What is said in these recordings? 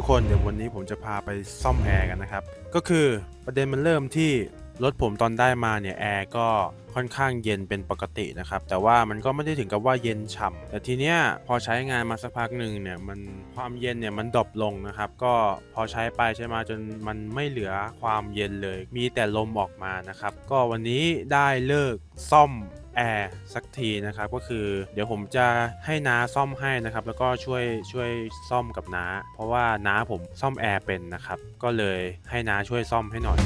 ทุกคนเดี๋ยววันนี้ผมจะพาไปซ่อมแอร์กันนะครับ ก็คือประเด็นมันเริ่มที่รถผมตอนได้มาเนี่ยแอร์ก็ค่อนข้างเย็นเป็นปกตินะครับ แต่ว่ามันก็ไม่ได้ถึงกับว่าเย็นฉ่ำแต่ทีเนี้ยพอใช้งานมาสักพักหนึ่งเนี่ยมันความเย็นเนี่ยมันดรอปลงนะครับ ก็พอใช้ไปใช้มาจนมันไม่เหลือความเย็นเลย มีแต่ลมออกมานะครับ ก็วันนี้ได้เลิกซ่อม แอร์สักทีนะครับก็คือเดี๋ยวผมจะให้น้าซ่อมให้นะครับแล้วก็ช่วยช่วยซ่อมกับน้า เพราะว่าน้าผมซ่อมแอร์เป็นนะครับก็เลยให้น้าช่วยซ่อมให้หน่อย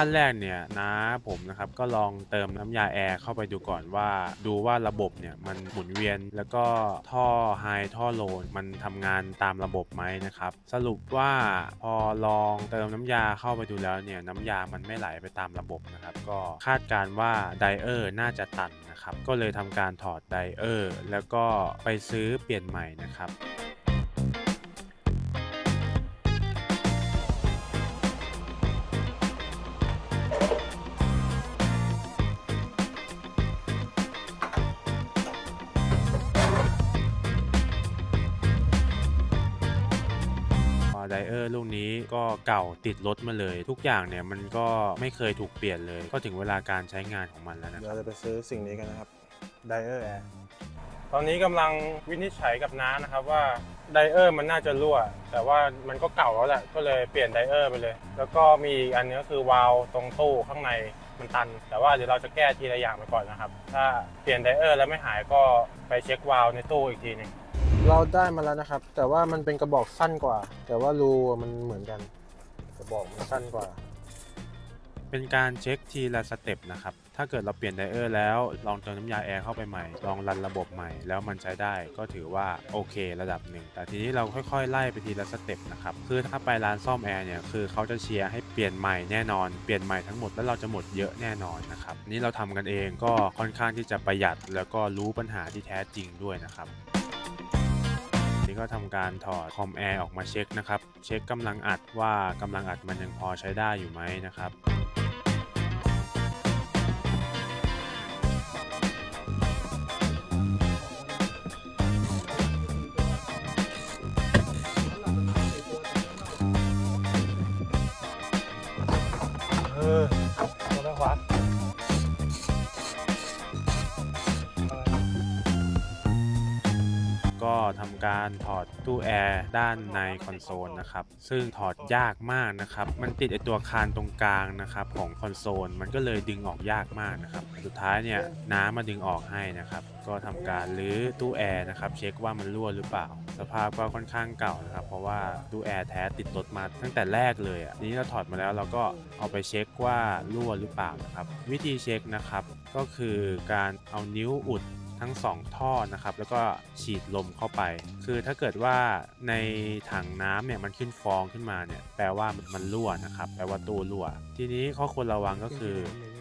ขั้นแรกเนี่ยน้าผมนะครับก็ลองเติมน้ำยาแอร์เข้าไปดูก่อนว่า ดูว่าระบบเนี่ยมันหมุนเวียน แล้วก็ท่อไฮท่อโลนมันทำงานตามระบบไหมนะครับ สรุปว่าพอลองเติมน้ำยาเข้าไปดูแล้วเนี่ยน้ำยามันไม่ไหลไปตามระบบนะครับ ก็คาดการว่าไดเออร์น่าจะตันนะครับ ก็เลยทำการถอดไดเออร์แล้วก็ไปซื้อเปลี่ยนใหม่นะครับ เออร์ลูกนี้ก็เก่าติดรถมาเลย ทุกอย่างเนี่ยมันก็ไม่เคยถูกเปลี่ยนเลย ก็ถึงเวลาการใช้งานของมันแล้วนะเดี๋ยวเราจะไปซื้อสิ่งนี้กันนะครับไดเออร์แอร์ตอนนี้กำลังวินิจฉัยกับน้านะครับว่าไดเออร์มันน่าจะรั่ว แต่ว่ามันก็เก่าแล้วแหละก็เลยเปลี่ยนไดเออร์ไปเลย แล้วก็มีอีกอันนึงก็คือวาล์วตรงตู้ข้างในมันตัน แต่ว่าเดี๋ยวเราจะแก้ทีละอย่างไปก่อนนะครับ ถ้าเปลี่ยนไดเออร์แล้วไม่หายก็ไปเช็ควาล์วในตู้อีกทีหนึง เราได้มาแล้วนะครับ แต่ว่ามันเป็นกระบอกสั้นกว่า แต่ว่ารูมันเหมือนกัน กระบอกมันสั้นกว่า เป็นการเช็คทีละสเต็ปนะครับ ถ้าเกิดเราเปลี่ยนไดเออร์แล้ว ลองเติมน้ำยาแอร์เข้าไปใหม่ ลองรันระบบใหม่ แล้วมันใช้ได้ก็ถือว่าโอเคระดับหนึ่ง แต่ทีนี้เราค่อยๆ ไล่ไปทีละสเต็ปนะครับ คือถ้าไปร้านซ่อมแอร์เนี่ย คือเขาจะเชียร์ให้เปลี่ยนใหม่แน่นอน เปลี่ยนใหม่ทั้งหมดแล้วเราจะหมดเยอะแน่นอนนะครับ นี่เราทำกันเองก็ค่อนข้างที่จะประหยัด แล้วก็รู้ปัญหาที่แท้จริงด้วยนะครับ ก็ทำการถอดคอมแอร์ออกมาเช็คนะครับ เช็คกำลังอัดว่ากำลังอัดมันยังพอใช้ได้อยู่ไหมนะครับ ทำการถอดตู้แอร์ด้านในคอนโซลนะครับ ซึ่งถอดยากมากนะครับ มันติดไอตัวคานตรงกลางนะครับของคอนโซล มันก็เลยดึงออกยากมากนะครับ สุดท้ายเนี่ยน้ำมาดึงออกให้นะครับ ก็ทำการรื้อตู้แอร์นะครับ เช็คว่ามันรั่วหรือเปล่า สภาพก็ค่อนข้างเก่านะครับ เพราะว่าตู้แอร์แท้ติดรถมาตั้งแต่แรกเลยอะทีนี้เราถอดมาแล้วเราก็เอาไปเช็คว่ารั่วหรือเปล่านะครับ วิธีเช็คนะครับ ก็คือการเอานิ้วอุด ทั้ง 2 ท่อนะครับแล้วก็ฉีดลมเข้าไป คือถ้าเกิดว่าในถังน้ำเนี่ยมันขึ้นฟองขึ้นมาเนี่ยแปลว่ามันมันรั่วนะครับแปลว่าตู้รั่ว ทีนี้ข้อควรระวังก็คือ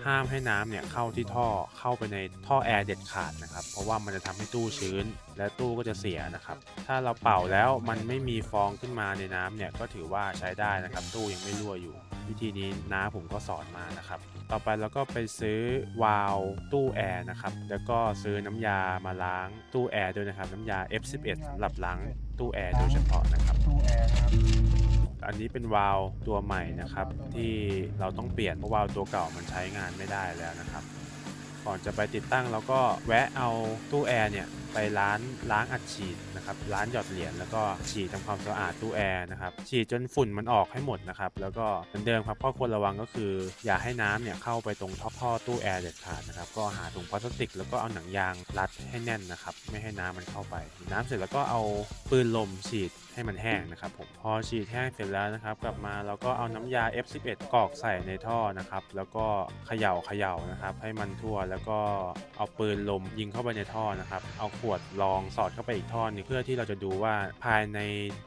ห้ามให้น้ำเนี่ยเข้าที่ท่อเข้าไปในท่อแอร์เด็ดขาดนะครับเพราะว่ามันจะทำให้ตู้ชื้น และตู้ก็จะเสียนะครับ ถ้าเราเป่าแล้วมันไม่มีฟองขึ้นมาในน้ำเนี่ยก็ถือว่าใช้ได้นะครับ ตู้ยังไม่รั่วอยู่ วิธีนี้น้าผมก็สอนมานะครับ ต่อไปเราก็ไปซื้อวาล์วตู้แอร์นะครับ แล้วก็ซื้อน้ำยามาล้างตู้แอร์ด้วยนะครับน้ำยา F11 สำหรับล้างตู้แอร์โดยเฉพาะนะครับตู้แอร์นะครับอันนี้เป็นวาล์วตัวใหม่นะครับ ที่เราต้องเปลี่ยนเพราะวาล์วตัวเก่ามันใช้งานไม่ได้แล้วนะครับ ก่อนจะไปติดตั้งเราก็แวะเอาตู้แอร์เนี่ยไปร้านล้างอัดฉีดนะครับร้านหยอดเหรียญแล้วก็ฉีดทำความสะอาดตู้แอร์นะครับฉีดจนฝุ่นมันออกให้หมดนะครับแล้วก็เหมือนเดิมครับข้อควรระวังก็คือ อย่าให้น้ำเนี่ยเข้าไปตรงท่อท่อตู้แอร์เด็ดขาดนะครับก็หาถุงพลาสติก แล้วก็เอาหนังยางรัดให้แน่นนะครับไม่ให้น้ำมันเข้าไป น้ำเสร็จแล้วก็เอาปืนลมฉีด ให้มันแห้งนะครับผมพอฉีดแห้งเสร็จแล้วนะครับ กลับมาเราก็เอาน้ำยา F11 กอกใส่ในท่อนะครับ แล้วก็เขย่าเขย่านะครับ ให้มันทั่วแล้วก็เอาปืนลมยิงเข้าไปในท่อนะครับ เอาขวดรองสอดเข้าไปอีกท่อนึงเพื่อที่เราจะดูว่าภายใน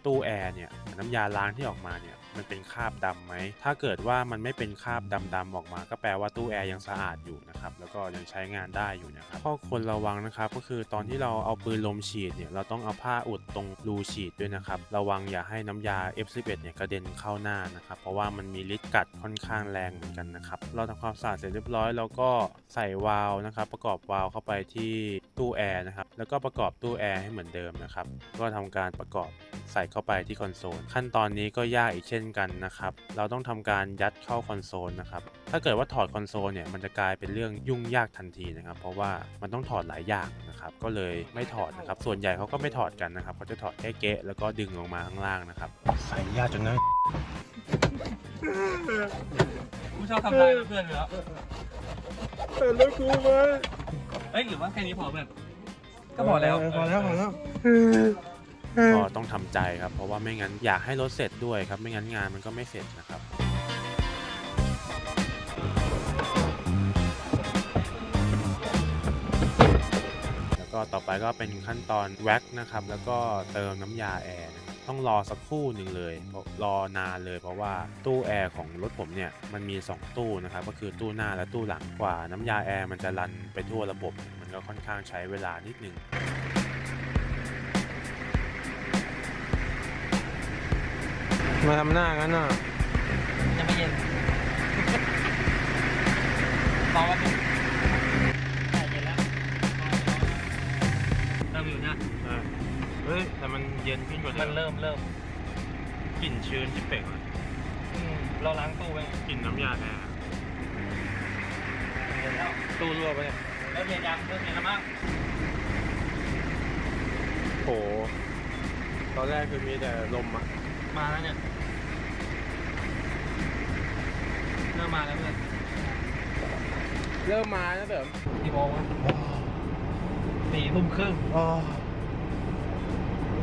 ตู้แอร์เนี่ยน้ำยาล้างที่ออกมาเนี่ย มันเป็นคราบดำไหม ถ้าเกิดว่ามันไม่เป็นคราบดำๆออกมา ก็แปลว่าตู้แอร์ยังสะอาดอยู่นะครับ แล้วก็ยังใช้งานได้อยู่นะครับ ข้อควรระวังนะครับ ก็คือตอนที่เราเอาปืนลมฉีดเนี่ย เราต้องเอาผ้าอุดตรงรูฉีดด้วยนะครับ ระวังอย่าให้น้ำยา F11 เนี่ยกระเด็นเข้าหน้านะครับ เพราะว่ามันมีฤทธิ์กัดค่อนข้างแรงเหมือนกันนะครับ เราทำความสะอาดเสร็จเรียบร้อยเราก็ใส่วาล์วนะครับ ประกอบวาล์วเข้าไปที่ตู้แอร์นะครับ แล้วก็ประกอบตู้แอร์ให้เหมือนเดิมนะครับ ก็ทำการประกอบใส่เข้าไปที่คอนโซล ขั้นตอนนี้ก็ยากอีกเช่นกันนะครับ เราต้องทำการยัดเข้าคอนโซลนะครับ ถ้าเกิดว่าถอดคอนโซลเนี่ยมันจะกลายเป็นเรื่องยุ่งยากทันทีนะครับ เพราะว่ามันต้องถอดหลายอย่างนะครับ ก็เลยไม่ถอดนะครับ ส่วนใหญ่เขาก็ไม่ถอดกันนะครับเขาจะถอดแค่เกะแล้วก็ดึงลงมาข้างล่างนะครับใส่ยากจังนะกูชอบทำลายเพื่อนอยู่แล้วแล้วกูมาเอ้ยหรือว่าแค่นี้พอแบบก็พอแล้วพอแล้วพอแล้ว ก็ต้องทำใจครับ เพราะว่าไม่งั้นอยากให้รถเสร็จด้วยครับ ไม่งั้นงานมันก็ไม่เสร็จนะครับ แล้วก็ต่อไปก็เป็นขั้นตอนแว็กนะครับ แล้วก็เติมน้ำยาแอร์นะครับต้องรอสักครู่หนึ่งเลยเพราะรอนานเลย เพราะว่าตู้แอร์ของรถผมเนี่ยมันมี 2 ตู้นะครับ ก็คือตู้หน้าและตู้หลังกว่า น้ำยาแอร์มันจะรันไปทั่วระบบ มันก็ค่อนข้างใช้เวลานิดนึง มาทำหน้างั้นน่ะยังไม่เย็นรอแป๊บนึงใช่เย็นแล้วเริ่มอยู่นะเฮ้ยแต่มันเย็นขึ้นกว่าเดิมันมเริ่มเริ่มกลิ่นชื้นจิเป่งเลยอืมเราล้างตู้ไปกลิ่นน้ำยาแอร์เย็นแล้วตู้รั่วไปเนี่ยเริ่มเย็นยังเริ่มเย็นแล้วมั้งโหตอนแรกคือมีแต่ลมอะมาแล้วเนี่ย มมาแล้วเพื่อนเริ่มมาแล้วเดิมกี่โมงวะสี่ทุ่มครึ่งอ๋อ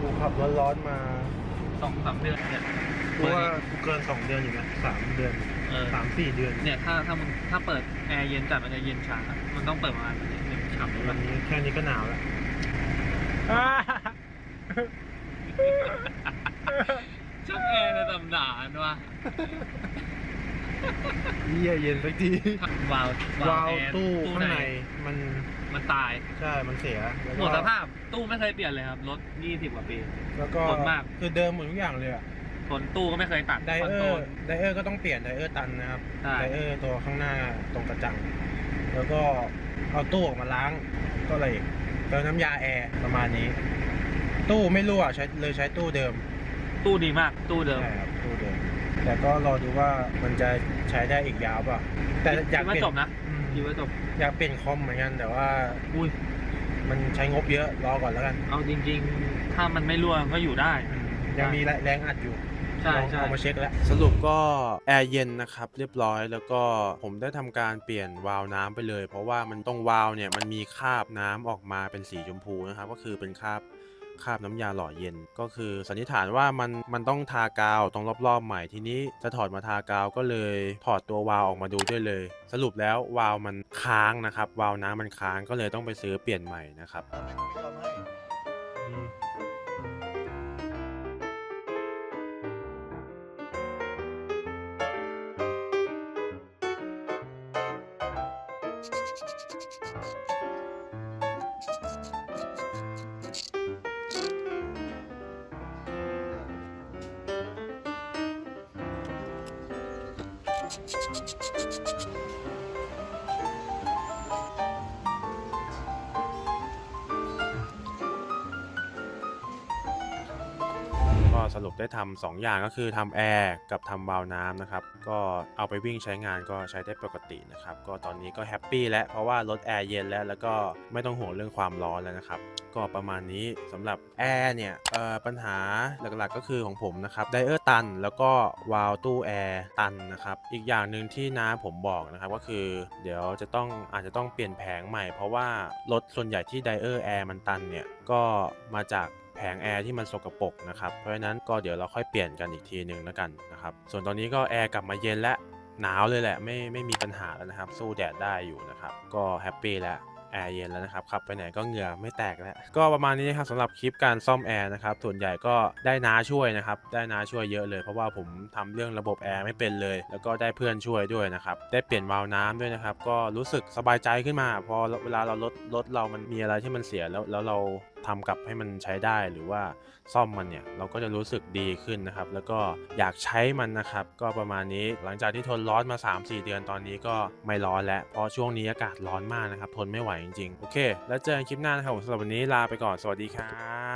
กูขับร้อนๆมาสองสามเดือนเนี่ยกูว่ากูเกินสองเดือนอยู่นะสามเดือนเออสามสี่เดือน เนี่ยถ้าถ้ามึงถ้าเปิดแอร์เย็นจัดมันจะเย็นช้ามันต้องเปิดประมาณหนึ่งฉ่ำเลยวันนี้แค่นี้ก็หนาวแล้วช่างแอร์ในตำนานว่ะ เยี่ยเย็นสักทีวาล์ววาล์วแอร์ตู้ข้างในมันมันตายใช่มันเสียแล้วหมก็ดสภาพตู้ไม่เคยเปลี่ยนเลยครับรถ20กว่าปี แล้วก็ทนมาก คือเดิมหมดทุกอย่างเลยอะผลตู้ก็ไม่เคยตัดไดคอนเอโซอลร์ไดเออร์ก็ต้องเปลี่ยนไดเออร์ตันนะครับใช่ ไดเออร์ตัวข้างหน้าตรงกระจัง แล้วก็เอาตู้ออกมาล้างก็อะไรอีกเติมน้ำยาแอร์ประมาณนี้ ตู้ไม่รั่วใช้เลยใช้ตู้เดิมตู้ดีมากตู้เดิม ใช่ครับตู้เดิม แต่ก็รอดูว่ามันจะใช้ได้อีกยาวเปล่ะแต่อยากคิดว่าเปลี่ยนจบนะอืมคิดว่าจบ อยากเปลี่ยนคอมเหมือนกัน แต่ว่าอุ้ย มันใช้งบเยอะรอก่อนแล้วกันเอาจริง ๆ ถ้ามันไม่รั่วก็อยู่ได้ ยังมีแรงอัดอยู่ใช่ลองใช่ เอามาเช็คแล้ว สรุปก็แอร์เย็นนะครับเรียบร้อยแล้วก็ผมได้ทำการเปลี่ยนวาล์วน้ำไปเลย เพราะว่ามันตรงวาล์วเนี่ยมันมีคราบน้ำออกมาเป็นสีชมพูนะครับก็คือเป็นคราบ คราบน้ำยาหล่อเย็น ก็คือสันนิษฐานว่ามันมันต้องทากาวตรงรอบๆใหม่ทีนี้จะถอดมาทากาวก็เลยถอดตัววาล์วออกมาดูด้วยเลย สรุปแล้ววาล์วมันค้างนะครับ วาล์วน้ำมันค้างก็เลยต้องไปซื้อเปลี่ยนใหม่นะครับ うん。 สรุปได้ทำสองอย่างก็คือทำแอร์กับทำวาล์วน้ำนะครับ ก็เอาไปวิ่งใช้งานก็ใช้ได้ปกตินะครับ ก็ตอนนี้ก็แฮปปี้แล้วเพราะว่ารถแอร์เย็นแล้ว แล้วก็ไม่ต้องห่วงเรื่องความร้อนแล้วนะครับ ก็ประมาณนี้สำหรับแอร์เนี่ยปัญหาหลักๆก็คือของผมนะครับไดเออร์ตัน แล้วก็วาล์วตู้แอร์ตันนะครับอีกอย่างหนึ่งที่น้าผมบอกนะครับก็คือ เดี๋ยวจะต้องอาจจะต้องเปลี่ยนแผงใหม่เพราะว่ารถส่วนใหญ่ที่ไดเออร์แอร์มันตันเนี่ยก็มาจาก แผงแอร์ที่มันสกปรกนะครับ เพราะฉะนั้นก็เดี๋ยวเราค่อยเปลี่ยนกันอีกทีหนึ่งแล้วกันนะครับ ส่วนตอนนี้ก็แอร์กลับมาเย็นและหนาวเลยแหละไม่ไม่มีปัญหาแล้วนะครับ สู้แดดได้อยู่นะครับ ก็แฮปปี้แล้วแอร์เย็นแล้วนะครับขับไปไหนก็เหงื่อไม่แตกแล้วก็ประมาณนี้นะครับสำหรับคลิปการซ่อมแอร์นะครับส่วนใหญ่ก็ได้น้าช่วยนะครับได้น้าช่วยเยอะเลยเพราะว่าผมทำเรื่องระบบแอร์ไม่เป็นเลย แล้วก็ได้เพื่อนช่วยด้วยนะครับได้เปลี่ยนวาล์วน้ำด้วยนะครับก็รู้สึกสบายใจขึ้นมา พอเวลาเรารถรถเรามันมีอะไรที่มันเสียแล้วแล้วเราทำกลับให้มันใช้ได้หรือว่าซ่อมมันเนี่ยเราก็จะรู้สึกดีขึ้นนะครับ แล้วก็อยากใช้มันนะครับ ก็ประมาณนี้หลังจากที่ทนร้อนมา 3-4 เดือนตอนนี้ก็ไม่ร้อนแล้วเพราะช่วงนี้อากาศร้อนมากนะครับ ทนไม่ไหวจริงๆ โอเค แล้วเจอกันคลิปหน้านะครับผมสำหรับวันนี้ลาไปก่อนสวัสดีครับ